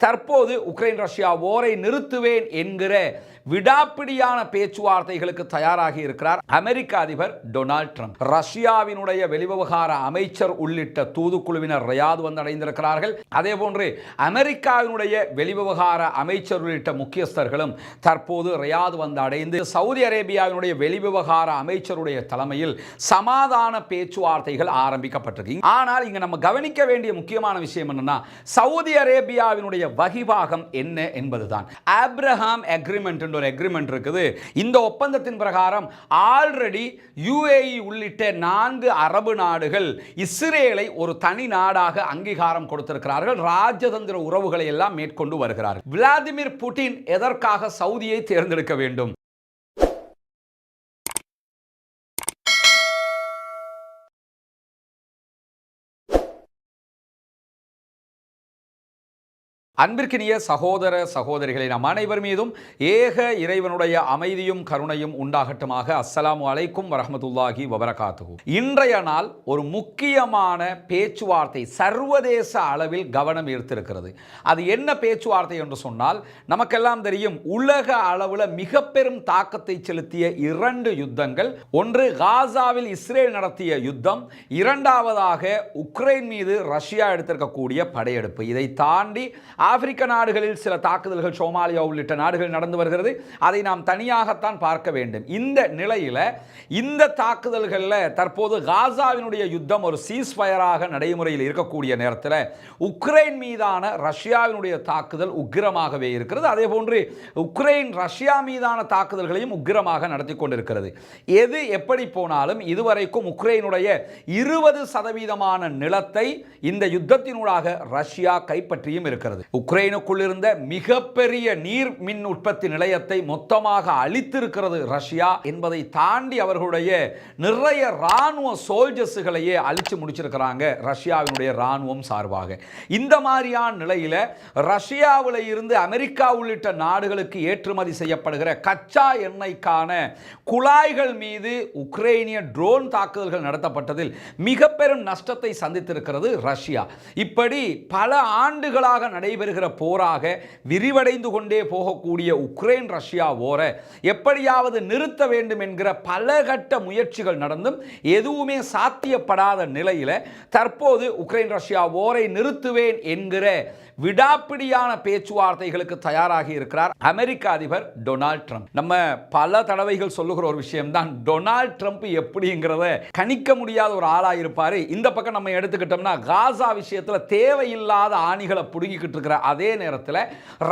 தற்போது Ukraine Russia போரை நிறுத்துவேன் என்கிற விடாப்பிடியான பேச்சுவார்த்தைகளுக்கு தயாராகி இருக்கிறார் அமெரிக்க அதிபர் டொனால்ட் ட்ரம்ப். ரஷ்யாவினுடைய வெளிவிவகார அமைச்சர் உள்ளிட்ட தூதுக்குழுவினர் ரியாத் வந்தடைந்திருக்கிறார்கள். அதே போன்று அமெரிக்காவினுடைய வெளிவிவகார அமைச்சர் உள்ளிட்ட முக்கியஸ்தர்களும் தற்போது ரியாத் வந்து அடைந்து சவுதி அரேபியாவினுடைய வெளிவிவகார அமைச்சருடைய தலைமையில் சமாதான பேச்சுவார்த்தைகள் ஆரம்பிக்கப்பட்டிருக்கு. ஆனால் இங்க நம்ம கவனிக்க வேண்டிய முக்கியமான விஷயம் என்னன்னா சவுதி அரேபியாவினுடைய வகிபாகம் என்ன என்பதுதான். ஆப்ரஹாம் அக்ரிமெண்ட் ஒரு எக்ரிமெண்ட் இருக்குது. இந்த ஒப்பந்தத்தின் பிரகாரம் ஆல்ரெடி யுஏஇ உள்ளிட்ட நான்கு அரபு நாடுகள் இஸ்ரேலை ஒரு தனி நாடாக அங்கீகாரம் கொடுத்திருக்கிறார்கள். ராஜதந்திர உறவுகளை எல்லாம் மேற்கொண்டு வருகிறார்கள். விளாடிமிர் புட்டின் எதற்காக சவுதியை தேர்ந்தெடுக்க வேண்டும்? அன்பிற்கினிய சகோதர சகோதரிகளை நம் அனைவர் மீதும் ஏக இறைவனுடைய அமைதியும் கருணையும் உண்டாகட்டுமாக. அஸ்ஸலாமு அலைக்கும் வரஹமத்துல்லாஹி வபரகாத்து இன்றைய நாள் ஒரு முக்கியமான பேச்சுவார்த்தை சர்வதேச அளவில் கவனம் ஈர்த்திருக்கிறது. அது என்ன பேச்சுவார்த்தை என்று சொன்னால் நமக்கெல்லாம் தெரியும் உலக அளவில் மிக பெரும் தாக்கத்தை செலுத்திய இரண்டு யுத்தங்கள். ஒன்று காசாவில் இஸ்ரேல் நடத்திய யுத்தம். இரண்டாவதாக உக்ரைன் மீது ரஷ்யா எடுத்திருக்கக்கூடிய படையெடுப்பு. இதை தாண்டி ஆப்பிரிக்க நாடுகளில் சில தாக்குதல்கள் சோமாலியா உள்ளிட்ட நாடுகள் நடந்து வருகிறது. அதை நாம் தனியாகத்தான் பார்க்க வேண்டும். இந்த நிலையில் இந்த தாக்குதல்களில் தற்போது காசாவினுடைய யுத்தம் ஒரு சீஸ் ஃபயராக நடைமுறையில் இருக்கக்கூடிய நேரத்தில் உக்ரைன் மீதான ரஷ்யாவினுடைய தாக்குதல் உக்கிரமாகவே இருக்கிறது. அதே போன்று உக்ரைன் ரஷ்யா மீதான தாக்குதல்களையும் உக்கிரமாக நடத்தி கொண்டிருக்கிறது. எது எப்படி போனாலும் இதுவரைக்கும் உக்ரைனுடைய இருபது சதவீதமான நிலத்தை இந்த யுத்தத்தினூடாக ரஷ்யா கைப்பற்றியும் இருக்கிறது. உக்ரைனுக்குள் இருந்த மிகப்பெரிய நீர் மின் உற்பத்தி நிலையத்தை மொத்தமாக அழித்திருக்கிறது ரஷ்யா என்பதை தாண்டி அவர்களுடைய நிறைய ராணுவ சோல்ஜர்ஸுகளையே அழிச்சு முடிச்சிருக்கிறாங்க ரஷ்யாவினுடைய ராணுவம் சார்பாக. இந்த மாதிரியான நிலையில் ரஷ்யாவில் இருந்து அமெரிக்கா உள்ளிட்ட நாடுகளுக்கு ஏற்றுமதி செய்யப்படுகிற கச்சா எண்ணெய்க்கான குழாய்கள் மீது உக்ரைனிய ட்ரோன் தாக்குதல்கள் நடத்தப்பட்டதில் மிக பெரும் நஷ்டத்தை சந்தித்திருக்கிறது ரஷ்யா. இப்படி பல ஆண்டுகளாக நடைபெறும் வருகிற போராக விரிவடைந்து கொண்டே போகக்கூடிய உக்ரைன் ரஷ்யா போரை எப்படியாவது நிறுத்த வேண்டும் என்கிற பல கட்ட முயற்சிகள் நடந்தும் எதுவுமே சாத்தியப்படாத நிலையில் தற்போது உக்ரைன் ரஷ்யா போரை நிறுத்துவேன் என்கிற விடாப்பிடியான பேச்சுவார்த்தைகளுக்கு தயாராகி இருக்கிறார் அமெரிக்க அதிபர் டொனால்ட் ட்ரம்ப். நம்ம பல தடவைகள் சொல்லுகிற ஒரு விஷயம்தான் டொனால்ட் ட்ரம்ப் எப்படிங்கிறத கணிக்க முடியாத ஒரு ஆளாக இருப்பார். இந்த பக்கம் நம்ம எடுத்துக்கிட்டோம்னா காசா விஷயத்தில் தேவையில்லாத ஆணிகளை பிடுங்கிக்கிட்டு இருக்கிற அதே நேரத்தில்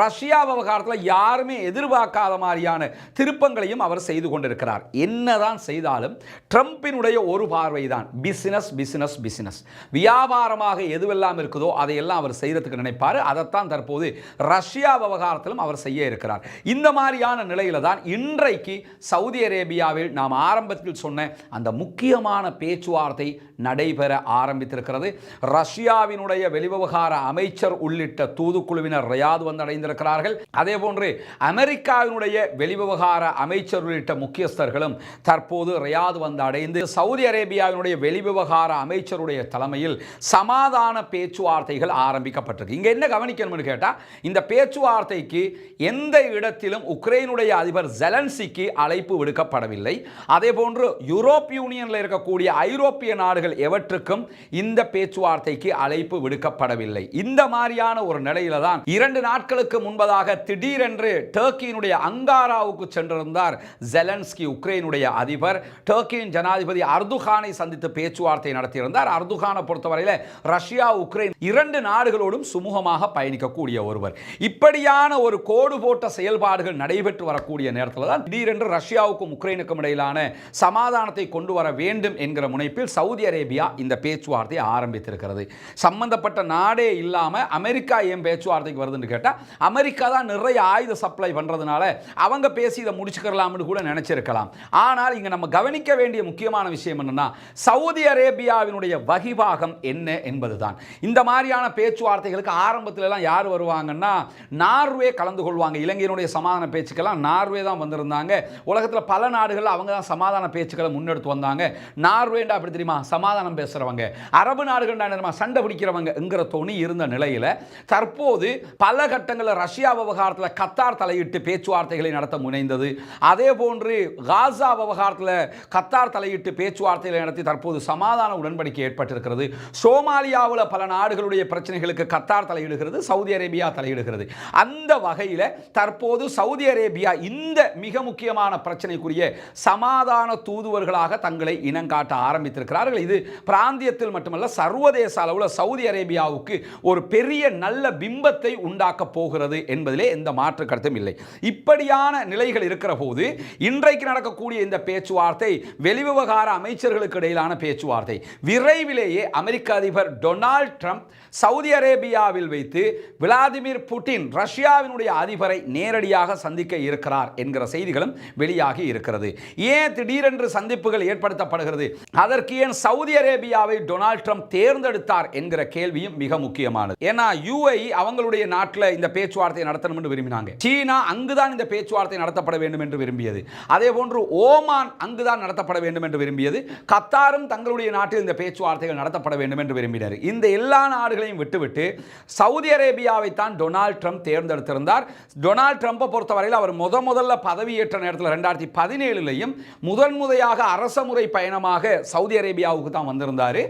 ரஷ்யா விவகாரத்தில் யாருமே எதிர்பார்க்காத மாதிரியான திருப்பங்களையும் அவர் செய்து கொண்டிருக்கிறார். என்னதான் செய்தாலும் ட்ரம்பினுடைய ஒரு பார்வை தான் பிசினஸ் பிசினஸ் பிசினஸ் வியாபாரமாக எதுவெல்லாம் இருக்குதோ அதையெல்லாம் அவர் செய்கிறதுக்கு நினைப்பார். அதைத்தான் தற்போது ரஷ்யா விவகாரத்திலும் அவர் செய்ய இருக்கிறார். இந்த மாதிரியான நிலையில தான் இன்றைக்கு சவுதி அரேபியாவில் நாம் ஆரம்பத்தில் சொன்ன அந்த முக்கியமான பேச்சுவார்த்தை நடைபெற ஆரம்பித்திருக்கிறது. ரஷ்யாவினுடைய வெளிவிவகார அமைச்சர் உள்ளிட்ட தூதுக்குழுவினர் ரியாத் வந்தடைந்திருக்கிறார்கள் அதே போன்று அமெரிக்காவினுடைய வெளிவிவகார அமைச்சர் உள்ளிட்ட முக்கியஸ்தர்களும் தற்போது ரியாத் வந்து அடைந்து சவுதி அரேபியாவினுடைய வெளிவிவகார அமைச்சருடைய தலைமையில் சமாதான பேச்சுவார்த்தைகள் ஆரம்பிக்கப்பட்டிருக்கு. இங்க என்ன கவனிக்கணும்னு கேட்டால் இந்த பேச்சுவார்த்தைக்கு எந்த இடத்திலும் உக்ரைனுடைய அதிபர் ஜெலன்சிக்கு அழைப்பு விடுக்கப்படவில்லை. அதே போன்று யூரோப் யூனியனில் இருக்கக்கூடிய ஐரோப்பிய நாடுகள் எவற்றுக்கும் இந்த பேச்சுவார்த்தைக்கு அழைப்பு விடுக்கப்படவில்லை. இந்த மாதிரியான ஒரு நிலையில தான் இரண்டு நாட்களுக்கு முன்பதாக திடீரென்று டர்க்கியினுடைய அங்காராவுக்கு சென்றிருந்தார் ஜெலன்ஸ்கி உக்ரைனுடைய அதிபர். டர்க்கியின் ஜனாதிபதி அர்துகானை சந்தித்து பேச்சுவார்த்தை நடத்தியிருந்தார். அர்துகானை பொறுத்தவரையில் ரஷ்யா உக்ரைன் இரண்டு நாடுகளோடும் சுமூகமாக பயணிக்கக்கூடிய ஒருவர். இப்படியான ஒரு கோடு போட்ட செயல்பாடுகள் நடைபெற்று வரக்கூடிய நேரத்தில் தான் திடீரென்று ரஷ்யாவுக்கும் உக்ரைனுக்கும் இடையிலான சமாதானத்தை கொண்டு வர வேண்டும் என்கிற முனைப்பில் சவுதி அரேபியா இந்த பேச்சுவார்த்தையை ஆரம்பித்திருக்கிறது. சம்பந்தப்பட்ட நாடே இல்லாமல் அமெரிக்கா ஏன் பேச்சுவார்த்தைக்கு வருதுன்னு கேட்டால் அமெரிக்கா தான் நிறைய ஆயுத சப்ளை பண்றதுனால அவங்க பேசி இதை முடிச்சுக்கலாம்னு கூட நினைச்சிருக்கலாம். ஆனால் இங்க நம்ம கவனிக்க வேண்டிய முக்கியமான விஷயம் என்னன்னா சவுதி அரேபியாவினுடைய வகிபாகம் என்ன என்பதுதான். இந்த மாதிரியான பேச்சுவார்த்தைகளுக்கு ஆரம்ப ஆரம்பத்திலலாம் யார் வருவாங்கன்னா நார்வே கலந்து கொள்வாங்க. இலங்கையினுடைய சமாதான பேச்சுக்கெல்லாம் நார்வே தான் வந்திருந்தாங்க. உலகத்தில் பல நாடுகள் அவங்க தான் சமாதான பேச்சுக்களை முன்னெடுத்து வந்தாங்க. நார்வேண்டா அப்படி தெரியுமா? சமாதானம் பேசுறவங்க. அரபு நாடுகள் தெரியுமா? சண்டை பிடிக்கிறவங்கங்கிற தோணி இருந்த நிலையில் தற்போது பல கட்டங்களில் ரஷ்யா விவகாரத்தில் கத்தார் தலையிட்டு பேச்சுவார்த்தைகளை நடத்த முனைந்தது. அதே போன்று காசா விவகாரத்தில் கத்தார் தலையிட்டு பேச்சுவார்த்தைகளை நடத்தி தற்போது சமாதான உடன்படிக்கை ஏற்பட்டிருக்கிறது. சோமாலியாவில் பல நாடுகளுடைய பிரச்சனைகளுக்கு கத்தார் தலையிடுகிறது சவுதி அரேபியா தலையிடுகிறது. அந்த வகையில் தற்போது சவுதி அரேபியா இந்த மிக முக்கியமான பிரச்சனைக்குரிய சமாதான தூதுவர்களாக தங்களை இனங்காட்ட ஆரம்பித்திருக்கிறார்கள். இது பிராந்தியத்தில் மட்டுமல்ல சர்வதேச அளவில் சவுதி அரேபியாவுக்கு ஒரு பெரிய நல்ல பிம்பத்தை உண்டாக்க போகிறது என்பதிலே எந்த மாற்று கருத்தும் இல்லை. இப்படியான நிலைகள் இருக்கிற போது இன்றைக்கு நடக்கக்கூடிய இந்த பேச்சுவார்த்தை வெளிவிவகார அமைச்சர்களுக்கு இடையிலான பேச்சுவார்த்தை விரைவிலேயே அமெரிக்க அதிபர் டொனால்ட் ட்ரம்ப் சவுதி அரேபியாவில் வைத்து விளாடிமிர் புட்டின் ரஷ்யாவினுடைய அதிபரை நேரடியாக சந்திக்க இருக்கிறார் என்கிற செய்திகளும் வெளியாகி இருக்கிறது. ஏன் திடீரென்று சந்திப்புகள் ஏற்படுத்தப்படுகிறது? அதற்கு ஏன் சவுதி அரேபியாவை டொனால்ட் ட்ரம்ப் தேர்ந்தெடுத்தார் என்கிற கேள்வியும் மிக முக்கியமானது. ஏன்னா யூஐ அவங்களுடைய நாட்டில் இந்த பேச்சுவார்த்தை நடத்தணும் என்று விரும்பினாங்க. சீனா அங்குதான் இந்த பேச்சுவார்த்தை நடத்தப்பட வேண்டும் என்று விரும்பியது. அதே போன்று ஓமான் அங்குதான் நடத்தப்பட வேண்டும் என்று விரும்பியது. கத்தாரும் தங்களுடைய நாட்டில் இந்த பேச்சுவார்த்தைகள் நடத்தப்பட வேண்டும் என்று விரும்பினர். இந்த எல்லா நாடுகளையும் விட்டுவிட்டு சவுதி அரேபியாவை தான் டொனால்ட் ட்ரம்ப் தேர்ந்தெடுத்திருந்தார். டொனால்ட் ட்ரம்ப்பை பொறுத்தவரையில் அவர் முத முதல்ல பதவியேற்ற நேரத்தில் ரெண்டாயிரத்தி பதினேழுலையும் முதன் முறையாக அரசமுறை பயணமாக சவுதி அரேபியாவுக்கு தான் வந்திருந்தார்.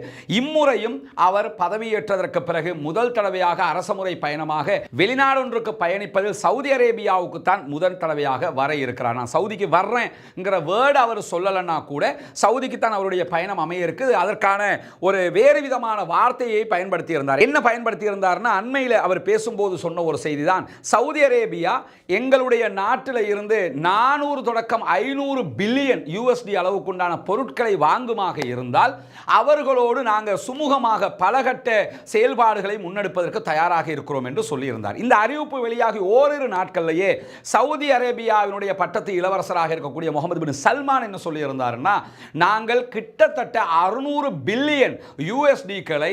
இம்முறையும் அவர் பதவியேற்றதற்கு பிறகு முதல் தடவையாக அரச முறை பயணமாக வெளிநாடு ஒன்றுக்கு பயணிப்பதில் சவுதி அரேபியாவுக்கு தான் முதல் தடவையாக வர இருக்கிறார். நான் சவுதிக்கு வர்றேங்கிற வேர்டு அவர் சொல்லலைன்னா கூட சவுதிக்கு தான் அவருடைய பயணம் அமைய இருக்குது. அதற்கான ஒரு வேறு விதமான வார்த்தையை பயன்படுத்தி இருந்தார் என்ன பயன்படுத்தி இருந்தார்னா அண்மையில் அவர் பேசும்போது சொன்ன ஒரு செய்தி தான் சவுதி அரேபியா எங்களுடைய நாட்டில் இருந்து நானூறு தொடக்கம் ஐநூறு பில்லியன் யூஎஸ்டி அளவுக்குண்டான பொருட்களை வாங்குமாக இருந்தால் அவர்களோடு நாங்கள் சுமூகமாக பலகட்ட செயல்பாடுகளை முன்னெடுப்பதற்கு தயாராக இருக்கிறோம் என்று சொல்லியிருந்தார். இந்த அறிவிப்பு வெளியாகி ஓரிரு நாட்களிலேயே சவுதி அரேபியாவினுடைய பட்டத்து இளவரசராக இருக்கக்கூடிய முகமது பின் சல்மான் என்ன சொல்லியிருந்தாருன்னா நாங்கள் கிட்டத்தட்ட அறுநூறு பில்லியன் யூஎஸ்டிக்களை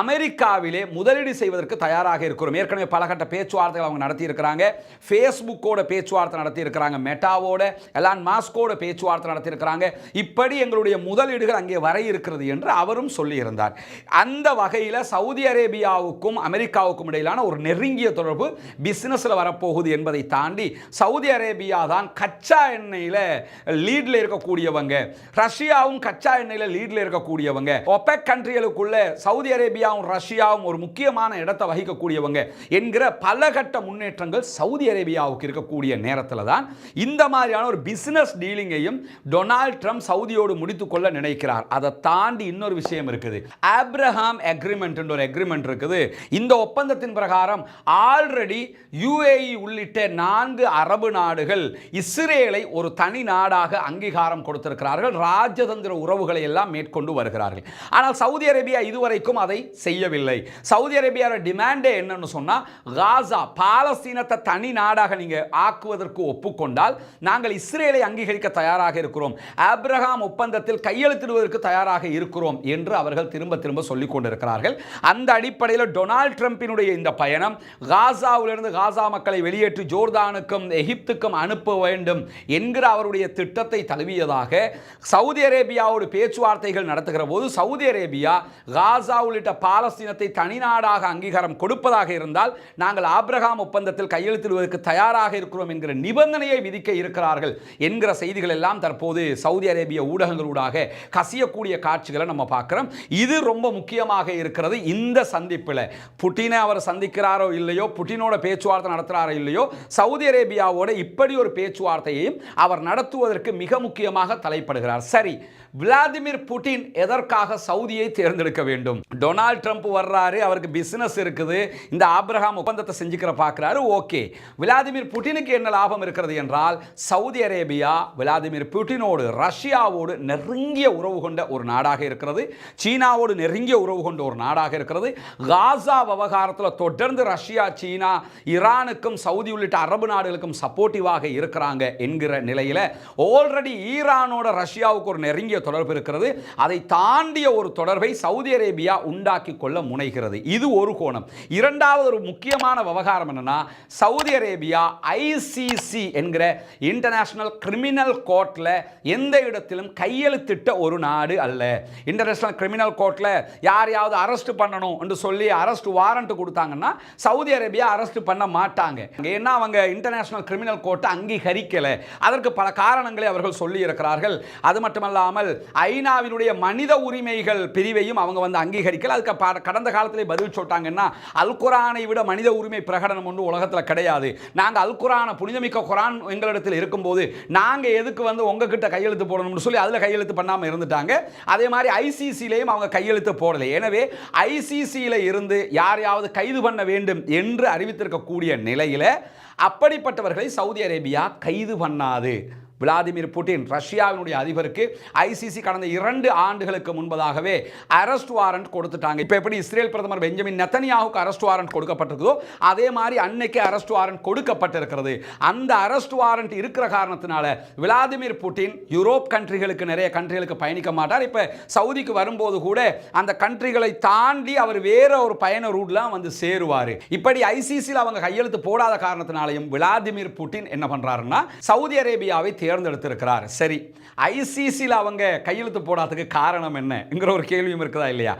அமெரிக்காவிலே முதலீடு செய்வதற்கு தயார் தயாராக இருக்கிறோம். ஏற்கனவே பலகட்ட பேச்சுவார்த்தைகள் அவங்க நடத்தியிருக்கிறாங்க. ஃபேஸ்புக்கோட பேச்சுவார்த்தை நடத்தியிருக்கிறாங்க. மெட்டாவோட எலான் மாஸ்கோட பேச்சுவார்த்தை நடத்தியிருக்கிறாங்க. இப்படி எங்களுடைய முதலீடுகள் அங்கே வர இருக்கிறது என்று அவரும் சொல்லியிருந்தார். அந்த வகையில் சவுதி அரேபியாவுக்கும் அமெரிக்காவுக்கும் இடையிலான ஒரு நெருங்கிய தொடர்பு பிஸ்னஸில் வரப்போகுது என்பதை தாண்டி சவுதி அரேபியா தான் கச்சா எண்ணெயில் லீடில் இருக்கக்கூடியவங்க. ரஷ்யாவும் கச்சா எண்ணெயில் லீடில் இருக்கக்கூடியவங்க. ஒபெக் கண்ட்ரிகளுக்குள்ள சவுதி அரேபியாவும் ரஷ்யாவும் ஒரு முக்கியமான இடத்தை வகிக்கக்கூடியவங்க என்கிற பல கட்ட முன்னேற்றங்கள் சவுதி அரேபியாவுக்கு இருக்கக்கூடிய நேரத்தில் தான் இந்த மாதிரியான ஒரு பிஸ்னஸ் டீலிங்கையும் டொனால்ட் ட்ரம்ப் சவுதியோடு முடித்துக்கொள்ள நினைக்கிறார். அதை தாண்டி இன்னொரு விஷயம் இருக்குது. ஆப்ரஹாம் அக்ரிமெண்ட் ஒரு அக்ரிமெண்ட் இருக்குது. இந்த ஒப்பந்தத்தின் பிரகாரம் ஆல்ரெடி யுஏஇ உள்ளிட்ட நான்கு அரபு நாடுகள் இஸ்ரேலை ஒரு தனி நாடாக அங்கீகாரம் கொடுத்திருக்கிறார்கள். ராஜதந்திர உறவுகளை எல்லாம் மேற்கொண்டு வருகிறார்கள். ஆனால் சவுதி அரேபியா இதுவரைக்கும் அதை செய்யவில்லை. சவுதி அரேபியாவோட டிமாண்ட் என்னன்னு சொன்னால் காசா பாலஸ்தீனத்தை தனி நாடாக நீங்கள் ஆக்குவதற்கு ஒப்புக்கொண்டால் நாங்கள் இஸ்ரேலை அங்கீகரிக்க தயாராக இருக்கிறோம். ஆப்ரஹாம் ஒப்பந்தத்தில் கையெழுத்திடுவதற்கு தயாராக இருக்கிறோம் என்று அவர்கள் திரும்ப திரும்ப சொல்லிக் கொண்டிருக்கிறார்கள். அந்த அடிப்படையில் டொனால்ட் ட்ரம்பினுடைய இந்த பயணம் காசாவிலிருந்து காசா மக்களை வெளியேற்றி ஜோர்தானுக்கும் எகிப்துக்கும் அனுப்ப வேண்டும் என்கிற அவருடைய திட்டத்தை தழுவியதாக சவுதி அரேபியாவோடு பேச்சுவார்த்தைகள் நடத்துகிற போது சவுதி அரேபியா காசா உள்ளிட்ட பாலஸ்தீனத்தை தனிநாடாக அங்கீகாரம் கொடுப்பதாக இருந்தால் நாங்கள் ஆப்ரஹாம் ஒப்பந்தத்தில் கையெழுத்திடுவதற்கு தயாராக இருக்கிறோம் என்கிற நிபந்தனையை விதிக்க இருக்கிறார்கள் என்கிற செய்திகள் எல்லாம் தற்போது சவுதி அரேபிய ஊடகங்களூடாக கசியக்கூடிய காட்சிகளை நம்ம பார்க்குறோம். இது ரொம்ப முக்கியமாக இருக்கிறது இந்த சந்திப்பில். புட்டினை அவர் சந்திக்கிறாரோ இல்லையோ புட்டினோட பேச்சுவார்த்தை நடத்துகிறாரோ இல்லையோ சவுதி அரேபியாவோட இப்படி ஒரு பேச்சுவார்த்தையையும் அவர் நடத்துவதற்கு மிக முக்கியமாக தலைப்படுகிறார். சரி விளாடிமிர் புட்டின் எதற்காக சவுதியை தேர்ந்தெடுக்க வேண்டும்? டொனால்ட் ட்ரம்ப் வர்றாரு அவருக்கு பிஸ்னஸ் இருக்குது. இந்த ஆப்ரஹாம் ஒப்பந்தத்தை செஞ்சுக்கிற பார்க்குறாரு ஓகே. விளாடிமிர் புட்டினுக்கு என்ன லாபம் இருக்கிறது என்றால் சவுதி அரேபியா விளாடிமிர் புட்டினோடு ரஷ்யாவோடு நெருங்கிய உறவு கொண்ட ஒரு நாடாக இருக்கிறது. சீனாவோடு நெருங்கிய உறவு கொண்ட ஒரு நாடாக இருக்கிறது. காசா விவகாரத்தில் தொடர்ந்து ரஷ்யா சீனா ஈரானுக்கும் சவுதி உள்ளிட்ட அரபு நாடுகளுக்கும் சப்போர்ட்டிவாக இருக்கிறாங்க என்கிற நிலையில் ஆல்ரெடி ஈரானோட ரஷ்யாவுக்கு ஒரு நெருங்கிய தொடர்பு இருக்கிறது. அதை தாண்டிய ஒரு தொடர்பை சவுதி அரேபியா உண்டாக்கி கொள்ள முனைகிறது. இது ஒரு கோணம். இரண்டாவது ஒரு முக்கியமான விவகாரம் என்னன்னா சவுதி அரேபியா ஐசிசி என்கிற இன்டர்நேஷனல் கிரிமினல் கோர்ட்டில் எந்த இடத்திலும் கையெழுத்திட்ட ஒரு நாடு அல்ல. இன்டர்நேஷனல் கிரிமினல் கோர்ட்டில் யாரையாவது அரெஸ்ட் பண்ணணும் என்று சொல்லி அரெஸ்ட் வாரண்ட் கொடுத்தாங்கன்னா சவுதி அரேபியா அரெஸ்ட் பண்ண மாட்டாங்க. ஏன்னா அவங்க இன்டர்நேஷனல் கிரிமினல் கோர்ட்டை அங்கீகரிக்கல. அதற்கு பல காரணங்களை அவர்கள் சொல்லி இருக்கிறார்கள். அது மட்டுமல்லாமல் ஐநாவினுடைய மனித உரிமைகள் பிரிவையும் அவங்க வந்து அங்கீகரிக்கல. அதுக்கு கடந்த காலத்திலே பதில் சொல்லிட்டாங்கன்னா அல் குரானை விட மனித உரிமை பிரகடனம் ஒன்று உலகத்தில் கிடையாது. நாங்கள் அல் குரானை புனிதமிக்க குரான் எங்களிடத்தில் இருக்கும்போது நாங்கள் எதுக்கு வந்து உங்ககிட்ட கையெழுத்து போடணும்னு சொல்லி அதில் கையெழுத்து பண்ணாமல் இருந்துட்டாங்க. அதே மாதிரி ஐசிசியிலையும் அவங்க கையெழுத்து போடலை. எனவே ஐசிசியில் இருந்து யாரையாவது கைது பண்ண வேண்டும் என்று அறிவித்திருக்கக்கூடிய நிலையில் அப்படிப்பட்டவர்களை சவுதி அரேபியா கைது பண்ணாது. விளாடிமிர் புட்டின் ரஷ்யாவினுடைய அதிபருக்கு ஐசிசி கடந்த இரண்டு ஆண்டுகளுக்கு முன்பதாகவே அரெஸ்ட் வாரண்ட் கொடுத்துட்டாங்க. இப்போ எப்படி இஸ்ரேல் பிரதமர் பெஞ்சமின் நெத்தனியாவுக்கு அரெஸ்ட் வாரண்ட் கொடுக்கப்பட்டிருக்குதோ அதே மாதிரி அன்னைக்கு அரெஸ்ட் வாரண்ட் கொடுக்கப்பட்டிருக்கிறது. அந்த அரெஸ்ட் வாரண்ட் இருக்கிற காரணத்தினால விளாடிமிர் புட்டின் யூரோப் கண்ட்ரிகளுக்கு நிறைய கண்ட்ரிகளுக்கு பயணிக்க மாட்டார். இப்போ சவுதிக்கு வரும்போது கூட அந்த கண்ட்ரிகளை தாண்டி அவர் வேற ஒரு பயண ரூட்லாம் வந்து சேருவார். இப்படி ஐசிசியில் அவங்க கையெழுத்து போடாத காரணத்தினாலையும் விளாடிமிர் புட்டின் என்ன பண்றாருன்னா சவுதி அரேபியாவை தேர்ந்தெடுத்திருக்கிறார். சரி ஐசிசியில் அவங்க கையெழுத்து போடாததுக்கு காரணம் என்னங்கிற ஒரு கேள்வியும் இருக்குதா இல்லையா?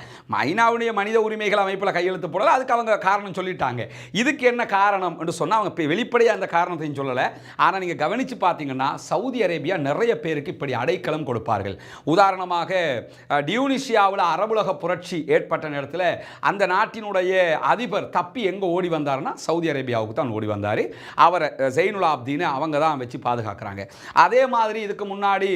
ஐநாவுடைய மனித உரிமைகள் அமைப்பில் கையெழுத்து போடல அதுக்கு அவங்க காரணம் சொல்லிட்டாங்க. இதுக்கு என்ன காரணம் என்று சொன்னால் அவங்க வெளிப்படையாக அந்த காரணத்தையும் சொல்லலை. ஆனால் நீங்கள் கவனித்து பார்த்தீங்கன்னா சவுதி அரேபியா நிறைய பேருக்கு இப்படி அடைக்கலம் கொடுப்பார்கள். உதாரணமாக டியூனிஷியாவில் அரபுலக புரட்சி ஏற்பட்ட நேரத்தில் அந்த நாட்டினுடைய அதிபர் தப்பி எங்கே ஓடி வந்தார்னா சவுதி அரேபியாவுக்கு தான் ஓடி வந்தார். அவரை ஜெயினுலா அப்தின்னு அவங்க தான் வச்சு பாதுகாக்கிறாங்க. அதே மாதிரி இதுக்கு முன்னாடி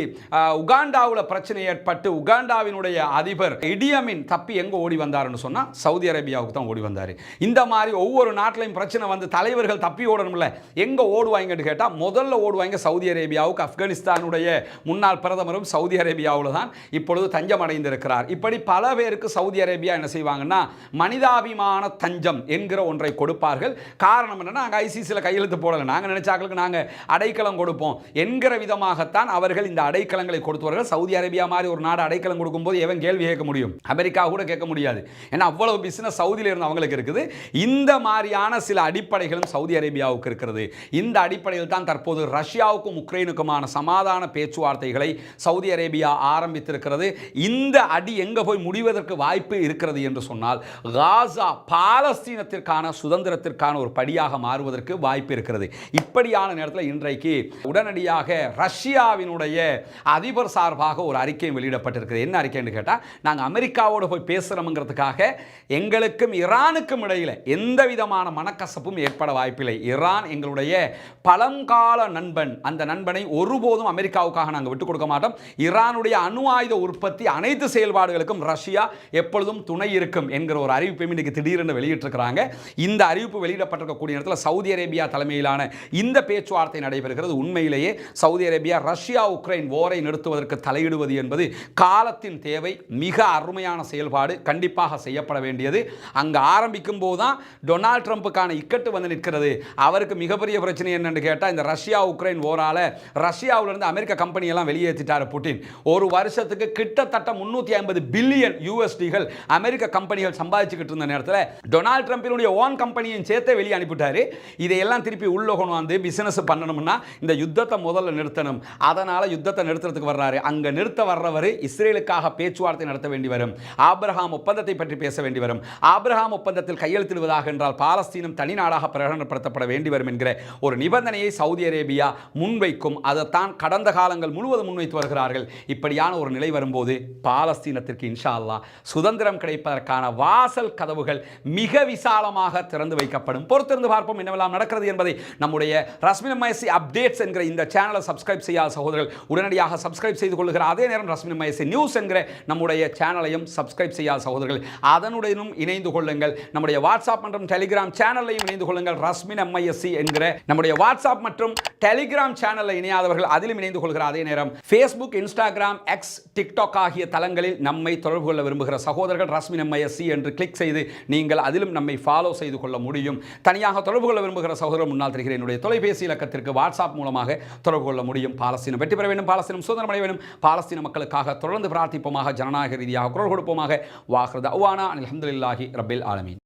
உகாண்டாவில் பிரச்சனை ஏற்பட்டு உகாண்டாவினுடைய அதிபர் இடியமின் தப்பி எங்கே ஓடி வந்தாருன்னு சொன்னால் சவுதி அரேபியாவுக்கு தான் ஓடி வந்தார். இந்த மாதிரி ஒவ்வொரு நாட்டிலையும் பிரச்சனை வந்து தலைவர்கள் தப்பி ஓடணும்ல எங்கே ஓடுவாங்கன்னு கேட்டால் முதல்ல ஓடுவாங்க சவுதி அரேபியாவுக்கு ஆப்கானிஸ்தானுடைய முன்னாள் பிரதமரும் சவுதி அரேபியாவில் தான் இப்பொழுது தஞ்சம் அடைந்திருக்கிறார் இப்படி பல பேருக்கு சவுதி அரேபியா என்ன செய்வாங்கன்னா மனிதாபிமான தஞ்சம் என்கிற ஒன்றை கொடுப்பார்கள். காரணம் என்னன்னா நாங்கள் ஐசிசியில் கையெழுத்து போடலை. நாங்கள் நினைச்சாக்களுக்கு நாங்கள் அடைக்கலம் கொடுப்போம் என்கிற விதமாகத்தான் அவர்கள் இந்த அடைக்கலங்களை கொடுத்தவர்கள். சவுதி அரேபியா மாதிரி ஒரு நாடு அடைக்கலம் கொடுக்கும்போது எவன் கேள்வி கேட்க முடியும்? அமெரிக்கா கூட கேட்க முடியாது. ஏன்னா அவ்வளவு பிசினஸ் சவுதியில் இருந்து அவங்களுக்கு இருக்குது. இந்த மாதிரியான சில அடிப்படைகளும் சவுதி அரேபியாவுக்கு இருக்கிறது. இந்த அடிப்படையில் தான் தற்போது ரஷ்யாவுக்கும் உக்ரைனுக்குமான சமாதான பேச்சுவார்த்தைகளை சவுதி அரேபியா ஆரம்பித்திருக்கிறது. இந்த அடி எங்க போய் முடிவதற்கு வாய்ப்பு இருக்கிறது என்று சொன்னால் காசா பாலஸ்தீனத்திற்கான சுதந்திரத்திற்கான ஒரு படியாக மாறுவதற்கு வாய்ப்பு இருக்கிறது. இப்படியான நேரத்தில் இன்றைக்கு உடனடியாக ரஷ்யாவினுடைய அதிபர் சார்பாக ஒரு அறிக்கையும் வெளியிடப்பட்டிருக்கிறது. என்ன அறிக்கைன்னு கேட்டால் நாங்கள் அமெரிக்காவோடு போய் பேசுகிறோம்ங்கிறதுக்காக எங்களுக்கும் ஈரானுக்கும் இடையில் எந்த விதமான மனக்கசப்பும் ஏற்பட வாய்ப்பில்லை. ஈரான் எங்களுடைய பழங்கால நண்பன். அந்த நண்பனை ஒருபோதும் அமெரிக்காவுக்காக நாங்கள் விட்டுக் கொடுக்க மாட்டோம். ஈரானுடைய அணு ஆயுத உற்பத்தி அனைத்து செயல்பாடுகளுக்கும் ரஷ்யா எப்பொழுதும் துணை இருக்கும் என்கிற ஒரு அறிவிப்பையும் இன்றைக்கு திடீரென்று வெளியிட்டிருக்கிறாங்க. இந்த அறிவிப்பு வெளியிடப்பட்டிருக்கக்கூடிய நேரத்தில் சவுதி அரேபியா தலைமையிலான இந்த பேச்சுவார்த்தை நடைபெறுகிறது. உண்மையிலேயே Saudi Saudi Arabia Russia Ukraine போரை நிறுத்துவதற்கு தலையிடுவது என்பது காலத்தின் தேவை மிக அருமையான செயல்பாடு கண்டிப்பாக செய்யப்பட வேண்டியது. அங்கே ஆரம்பிக்கும் போது தான் டொனால்ட் ட்ரம்ப்புக்கான இக்கட்டு வந்து நிற்கிறது. அவருக்கு மிகப்பெரிய பிரச்சனை என்னென்னு கேட்டால் இந்த ரஷ்யா உக்ரைன் ஓரால் ரஷ்யாவிலிருந்து அமெரிக்க கம்பெனியெல்லாம் வெளியேற்றிட்டார் புட்டின். ஒரு வருஷத்துக்கு கிட்டத்தட்ட முந்நூற்றி ஐம்பது பில்லியன் யூஎஸ்டிகள் அமெரிக்க கம்பெனிகள் சம்பாதிச்சுக்கிட்டு இருந்த நேரத்தில் டொனால்ட் ட்ரம்பினுடைய ஓன் கம்பெனியும் சேர்த்தே வெளியே அனுப்பிட்டார். இதையெல்லாம் திருப்பி உள்ள கொண்டு வந்து பிஸ்னஸ் பண்ணணும்னா இந்த யுத்தத்தை முதல்ல நிறுத்தணும். அதனால் யுத்தத்தை நிறுத்துறதுக்கு வர்றாரு. அங்கே நிறுத்த வர்றவர் இஸ்ரேலுக்காக பேச்சுவார்த்தை நடத்த வேண்டி வரும். ஆப்ரஹாம் ஒப்பந்தத்தை பற்றி பேச வேண்டி வரும். ஆப்ரஹாம் ஒப்பந்தத்தில் கையெழுத்திடுவதாக என்றால் பாலஸ்தீனம் தனி நாடாக பிரகடனப்படுத்தப்பட வேண்டி வரும் என்கிற ஒரு நிபந்தனையை சவுதி அரேபியா முன்வைக்கும். அதைத்தான் கடந்த காலங்கள் முழுவதும் முன்வைத்து வருகிறார்கள். இப்படியான ஒரு நிலை வரும்போது பாலஸ்தீனத்திற்கு இன்ஷா அல்லா சுதந்திரம் கிடைப்பதற்கான வாசல் கதவுகள் மிக விசாலமாக திறந்து வைக்கப்படும். பொறுத்திருந்து பார்ப்போம் என்னவெல்லாம் நடக்கிறது என்பதை. நம்முடைய ரஸ்மின் மயசி அப்டேட்ஸ் என்கிற இந்த சேனலை சப்ஸ்கிரைப் செய்யாத சகோதரர்கள் உடனடியாக சப்ஸ்கிரைப் செய்து கொள்ளுகிற அதே நேரம் ரஸ்மின் மயசி நியூஸ் என்கிற நம்முடைய சேனலையும் சப்ஸ்கிரைப் செய்யாத சகோதரர்கள். அதனுடனும் இணைந்து கொள்ளுங்கள். நம்முடைய வாட்ஸ்அப் மற்றும் டெலிகிராம் சேனலையும் இணைந்து கொள்ளுங்கள். ரஸ்மின் எம்ஐஎஸ்சி என்கிற நம்முடைய வாட்ஸ்அப் மற்றும் டெலிகிராம் சேனலில் இணையாதவர்கள் அதிலும் இணைந்து கொள்கிற அதே நேரம் ஃபேஸ்புக் இன்ஸ்டாகிராம் எக்ஸ் டிக்டாக் ஆகிய தளங்களில் நம்மை தொடர்பு கொள்ள விரும்புகிற சகோதரர்கள் ரஸ்மின் எம்ஐஎஸ்சி என்று கிளிக் செய்து நீங்கள் அதிலும் நம்மை ஃபாலோ செய்து கொள்ள முடியும். தனியாக தொடர்பு கொள்ள விரும்புகிற சகோதரர் முன்னால் தெரிகிற என்னுடைய தொலைபேசி இலக்கத்திற்கு வாட்ஸ்அப் மூலமாக தொடர்பு கொள்ள முடியும். பாலஸ்தீனம் வெற்றி பெற வேண்டும். பாலஸ்தீனம் சுதந்திரம் அடைய வேண்டும். பாலஸ்தீன மக்களுக்காக தொடர்ந்து பிரார்த்திப்போமாக ஜனநாயக ரீதியாக குரல் கொடுப்போமாக. வாஹ்ரத் அவானா அலமதுல்லாஹி ரபில் ஆலமீன்.